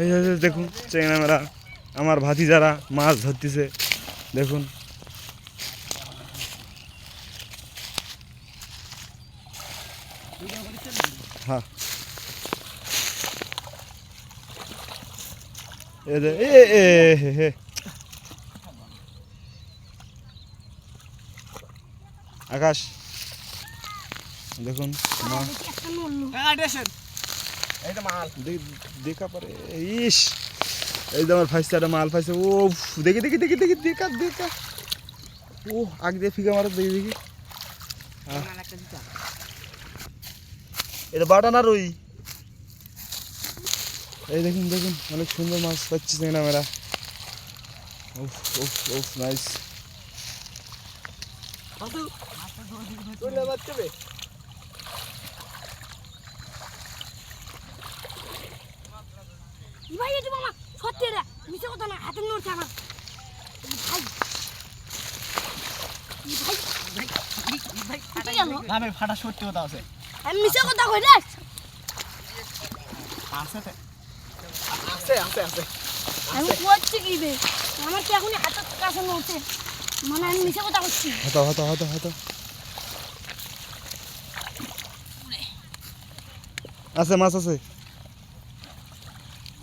এই দেখুন, চেংড়া মেরা আমার ভাতি যারা মাছ ধরতেছে। দেখুন। হ্যাঁ। এ এ, হে হে। আকাশ। দেখুন এইটা মাল। দে- দেখা পারে। ইস! এই যে আমার ফাইসটা একটা মাল ফাইছে ও দেখি দেখি দেখি দেখি দেখা দেখা। ও আগ দিয়ে ফিকা মারো দেখি দেখি। এটা বাটা না রুই। এই দেখুন দেখুন অনেক সুন্দর মাছ পাচ্ছি না মেরা উফ উফ উফ নাইস তুলে বাচ্চা বে ভাই এটি মামা সত্যি রে মিছে কথা না হাতে নড়ছে আমার ভাই ভাই ভাই গেল নামে ফাটা সত্যি কথা আছে। আমি মিছে কথা কই রে? আছে তে। আছে আছে আছে। আমি করছি কি বে আমার কি এখন হাতের কাছে নড়ছে? মানে আমি মিছে কথা করছি। হাতা হাতা হাতা হাতা। আছে মাছ আছে।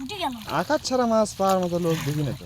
উঠে গেল। আকাশ ছাড়া মাছ পাওয়ার মতো লোক দেখি না তো।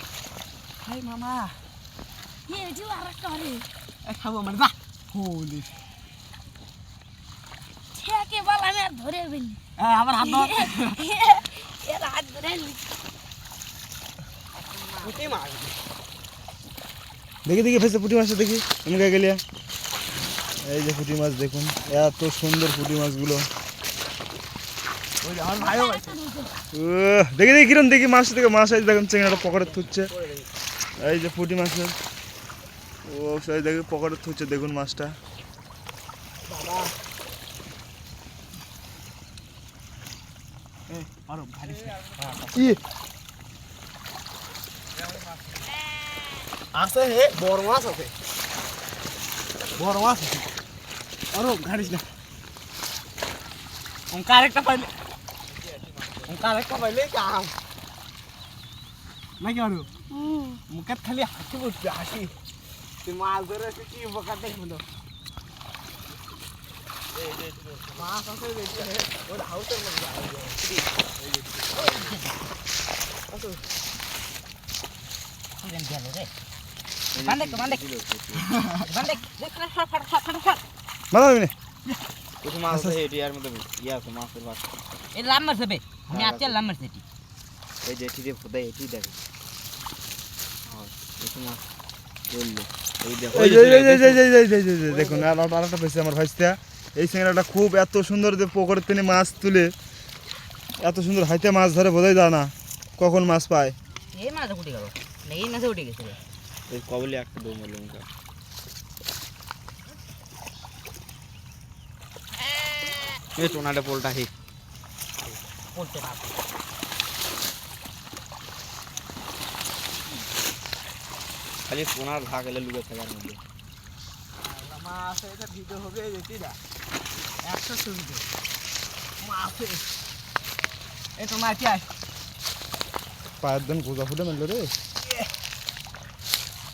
হাই মামা। এ এটিও আর একটা খাব মানে বাহ! হোলি ঠেকে বল আমি আর ধরে ফেলি আমার হাত এর হাত ধরে মার দেখি দেখি ফেসে পুঁটি মাছটা দেখি। আমি গায়ে গেলিয়া? এই যে পুঁটি মাছ দেখুন। এত সুন্দর পুঁটি মাছগুলো। আমার দেখি দেখি কিরম দেখি মাছ দেখে মাছ দেখুন চেংড়াটা পকেটে থুচ্ছে। এই যে পুঁটি মাছের ও সেই দেখি পকেটে থুচ্ছে দেখুন মাছটা। বাবা। এ আরও ভারী ই। আছে হে বড় মাছ আছে। বড় মাছ আছে। আরও ঘাড়িস না ওঙ্কার একটা পাইলে। ওঙ্কার একটা পাইলে কাম নাকি আরও হুম মুখে খালি হাসি বসবে হাসি তুই মাছ ধরে কি বোকা দেখব মাছ আছে মাছ আছে ইয়ে দেখুন আর আর একটা পেয়েছে আমার ভাইস্তা। এই সিঙ্গারাটা খুব এত সুন্দর যে পুকুরের তিনি মাছ তুলে এত সুন্দর হাইতে মাছ ধরে বোঝাই যায় না কখন মাছ পায়। এই মাছে উঠে গেল। এই মাছে উঠে গেছে রে। কবলে একটা দৌ মারলো মুখা এই টোনাটা পোলটা হি। পড়তে খালি পোনার ভাগ এলে লুকে থাকার মধ্যে। মাছ এটা ভিডিও হবে দেখি না একশো শুনতে মাছ এই তো মাছ আয় পায়ের দিন গোজা ফুটে মেললো রে।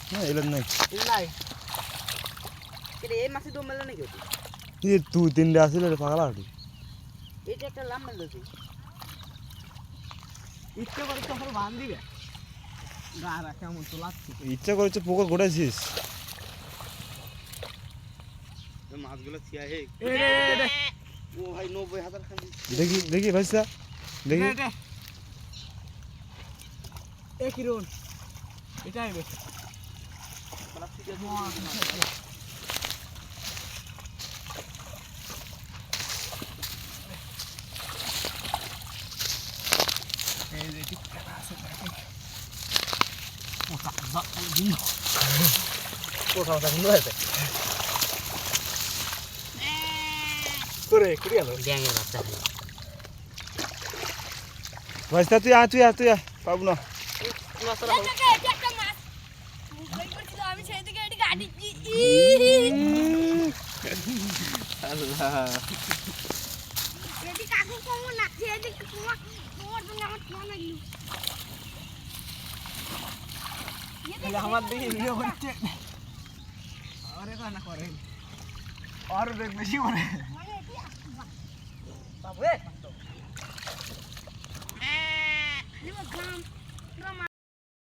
হ্যাঁ এলেন নাই। নাই এই মাছে দম মেলে নাকি এই তুই তিনটে আসিল রে পাগলা হাঁটি এইটা একটা লাম মেলে ইচ্ছে করে তো আমার দিবে। গারা কেমন তো লাগছে? ইচ্ছা করেছে পুকুর ঘুরেছিস মাছগুলো থিয়া হে ও ভাই নব্বই হাজার খালি দেখি দেখি ভাইসা দেখি। এ কিরণ এটাই রে। কোথাও কিন্তু হয়েছে করে করে গেল ব্যাঙের বাচ্চা ভাইস্তা তুই আয় তুই আয় তুই আমার তোমার লাগল। এদিকে আমার দিকে ভিডিও করছে আরে কানা করে আর বেগ বেশি করে মানে এটি আসছে। বাবু এ খালি ঘাম